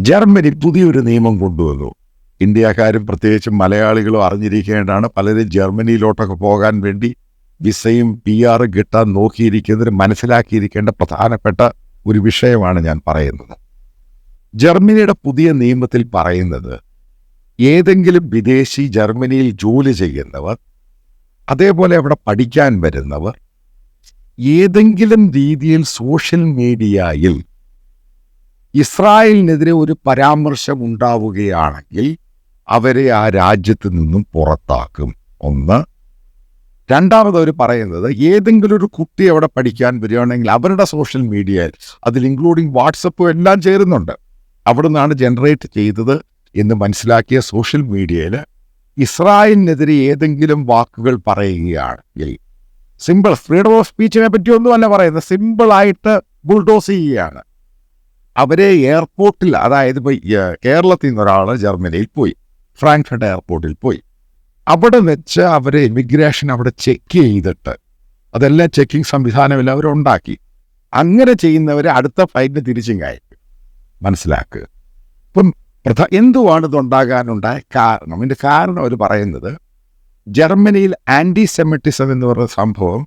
Germany പുതിയൊരു നിയമം കൊണ്ടുവന്നു. ഇന്ത്യക്കാരും പ്രത്യേകിച്ചും മലയാളികളും അറിഞ്ഞിരിക്കേണ്ടതാണ് പലരും ജർമ്മനിയിലോട്ടൊക്കെ പോകാൻ വേണ്ടി വിസയും പി ആറും കിട്ടാൻ നോക്കിയിരിക്കുന്നതിന് മനസ്സിലാക്കിയിരിക്കേണ്ട പ്രധാനപ്പെട്ട ഒരു വിഷയമാണ് ഞാൻ പറയുന്നത്. ജർമ്മനിയുടെ പുതിയ നിയമത്തിൽ പറയുന്നത് ഏതെങ്കിലും വിദേശി ജർമ്മനിയിൽ ജോലി ചെയ്യുന്നവർ അതേപോലെ അവിടെ പഠിക്കാൻ വരുന്നവർ ഏതെങ്കിലും രീതിയിൽ സോഷ്യൽ മീഡിയയിൽ ഇസ്രായേലിനെതിരെ ഒരു പരാമർശം ഉണ്ടാവുകയാണെങ്കിൽ അവരെ ആ രാജ്യത്ത് നിന്നും പുറത്താക്കും. ഒന്ന്. രണ്ടാമത് അവർ പറയുന്നത് ഏതെങ്കിലും ഒരു കുട്ടി അവിടെ പഠിക്കാൻ വരികയാണെങ്കിൽ അവരുടെ സോഷ്യൽ മീഡിയയിൽ അതിൽ ഇൻക്ലൂഡിങ് വാട്സപ്പും എല്ലാം ചേരുന്നുണ്ട്. അവിടെ നിന്നാണ് ജനറേറ്റ് ചെയ്തത് എന്ന് മനസ്സിലാക്കിയ സോഷ്യൽ മീഡിയയിൽ ഇസ്രായേലിനെതിരെ ഏതെങ്കിലും വാക്കുകൾ പറയുകയാണെങ്കിൽ സിമ്പിൾ ഫ്രീഡം ഓഫ് സ്പീച്ചിനെ പറ്റിയൊന്നുമല്ല പറയുന്നത് സിമ്പിളായിട്ട് ബുൾഡോസ് ചെയ്യുകയാണ്. അവരെ എയർപോർട്ടിൽ അതായത് ഇപ്പോൾ കേരളത്തിൽ നിന്ന് ഒരാൾ ജർമ്മനിയിൽ പോയി. ഫ്രാങ്ക്ഫർട്ട് എയർപോർട്ടിൽ പോയി. അവിടെ വെച്ച് അവരെ ഇമിഗ്രേഷൻ അവിടെ ചെക്ക് ചെയ്തിട്ട് അതെല്ലാം ചെക്കിംഗ് സംവിധാനമെല്ലാം അവരുണ്ടാക്കി അങ്ങനെ ചെയ്യുന്നവരെ അടുത്ത ഫ്ലൈറ്റിന് തിരിച്ചും കയറ്റും. മനസ്സിലാക്കുക ഇപ്പം പ്രധാ എന്തുവാണ് ഇതുണ്ടാകാനുണ്ടായ കാരണം? ഇതിന്റെ കാരണം അവർ പറയുന്നത് ജർമ്മനിയിൽ ആന്റി സെമിറ്റിസം എന്ന് പറയുന്ന സംഭവം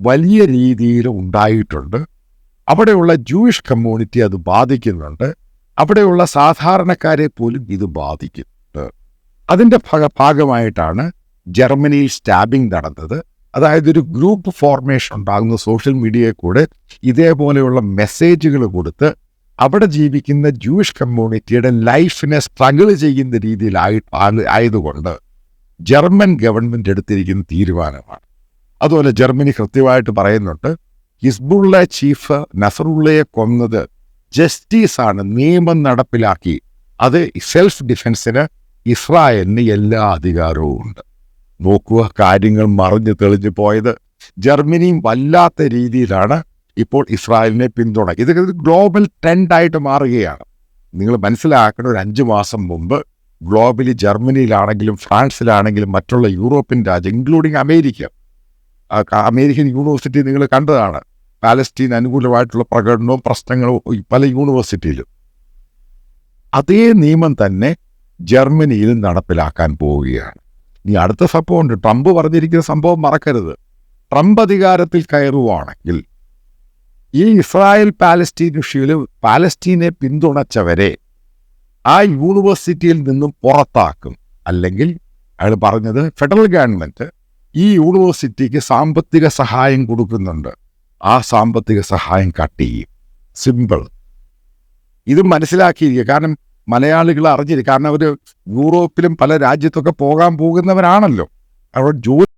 വലിയ രീതിയിൽ ഉണ്ടായിട്ടുണ്ട്. അവിടെയുള്ള ജൂയിഷ് കമ്മ്യൂണിറ്റി അത് ബാധിക്കുന്നുണ്ട്. അവിടെയുള്ള സാധാരണക്കാരെ പോലും ഇത് ബാധിക്കുന്നുണ്ട്. അതിന്റെ ഭാഗ ഭാഗമായിട്ടാണ് ജർമ്മനിയിൽ സ്റ്റാബിംഗ് നടന്നത്. അതായത് ഒരു ഗ്രൂപ്പ് ഫോർമേഷൻ ഉണ്ടാകുന്ന സോഷ്യൽ മീഡിയയിൽ കൂടെ ഇതേപോലെയുള്ള മെസ്സേജുകൾ കൊടുത്ത് അവിടെ ജീവിക്കുന്ന ജൂയിഷ് കമ്മ്യൂണിറ്റിയുടെ ലൈഫിനെ സ്ട്രഗിൾ ചെയ്യുന്ന രീതിയിലായി ആയതുകൊണ്ട് ജർമ്മൻ ഗവൺമെന്റ് എടുത്തിരിക്കുന്ന തീരുമാനമാണ്. അതുപോലെ ജർമ്മനി കൃത്യമായിട്ട് പറയുന്നുണ്ട് ഹിസ്ബുള്ള ചീഫ് നസറുള്ളയെ കൊന്നത് ജസ്റ്റിസാണ് നിയമം നടപ്പിലാക്കി. അത് സെൽഫ് ഡിഫൻസിന് ഇസ്രായേലിന് എല്ലാ അധികാരവും ഉണ്ട്. നോക്കുക കാര്യങ്ങൾ മറിഞ്ഞു തെളിഞ്ഞു പോയത് ജർമ്മനിയും വല്ലാത്ത രീതിയിലാണ് ഇപ്പോൾ ഇസ്രായേലിനെ പിന്തുണ ഇത് ഗ്ലോബൽ ട്രെൻഡായിട്ട് മാറുകയാണ്. നിങ്ങൾ മനസ്സിലാക്കേണ്ട ഒരു അഞ്ച് മാസം മുമ്പ് ഗ്ലോബലി ജർമ്മനിയിലാണെങ്കിലും ഫ്രാൻസിലാണെങ്കിലും മറ്റുള്ള യൂറോപ്യൻ രാജ്യം ഇൻക്ലൂഡിങ് അമേരിക്ക. അമേരിക്കൻ യൂണിവേഴ്സിറ്റി നിങ്ങൾ കണ്ടതാണ്. പാലസ്റ്റീൻ അനുകൂലമായിട്ടുള്ള പ്രകടനവും പ്രശ്നങ്ങളും പല യൂണിവേഴ്സിറ്റിയിലും. അതേ നിയമം തന്നെ ജർമ്മനിയിൽ നടപ്പിലാക്കാൻ പോവുകയാണ്. ഇനി അടുത്ത സംഭവം ഉണ്ട്. ട്രംപ് പറഞ്ഞിരിക്കുന്ന സംഭവം മറക്കരുത്. ട്രംപ് അധികാരത്തിൽ കയറുവാണെങ്കിൽ ഈ ഇസ്രായേൽ പാലസ്റ്റീൻ ഇഷ്യൂവിൽ പാലസ്റ്റീനെ പിന്തുണച്ചവരെ ആ യൂണിവേഴ്സിറ്റിയിൽ നിന്നും പുറത്താക്കും. അല്ലെങ്കിൽ അയാൾ പറഞ്ഞത് ഫെഡറൽ ഗവൺമെന്റ് ഈ യൂണിവേഴ്സിറ്റിക്ക് സാമ്പത്തിക സഹായം കൊടുക്കുന്നുണ്ട്. ആ സാമ്പത്തിക സഹായം കട്ട്. ചെയ്യും സിമ്പിൾ ഇത് മനസ്സിലാക്കിയിരിക്കുക. കാരണം മലയാളികൾ അറിഞ്ഞിരിക്കുക കാരണം അവർ യൂറോപ്പിലും പല രാജ്യത്തൊക്കെ പോകാൻ പോകുന്നവരാണല്ലോ. അവർ ജോലി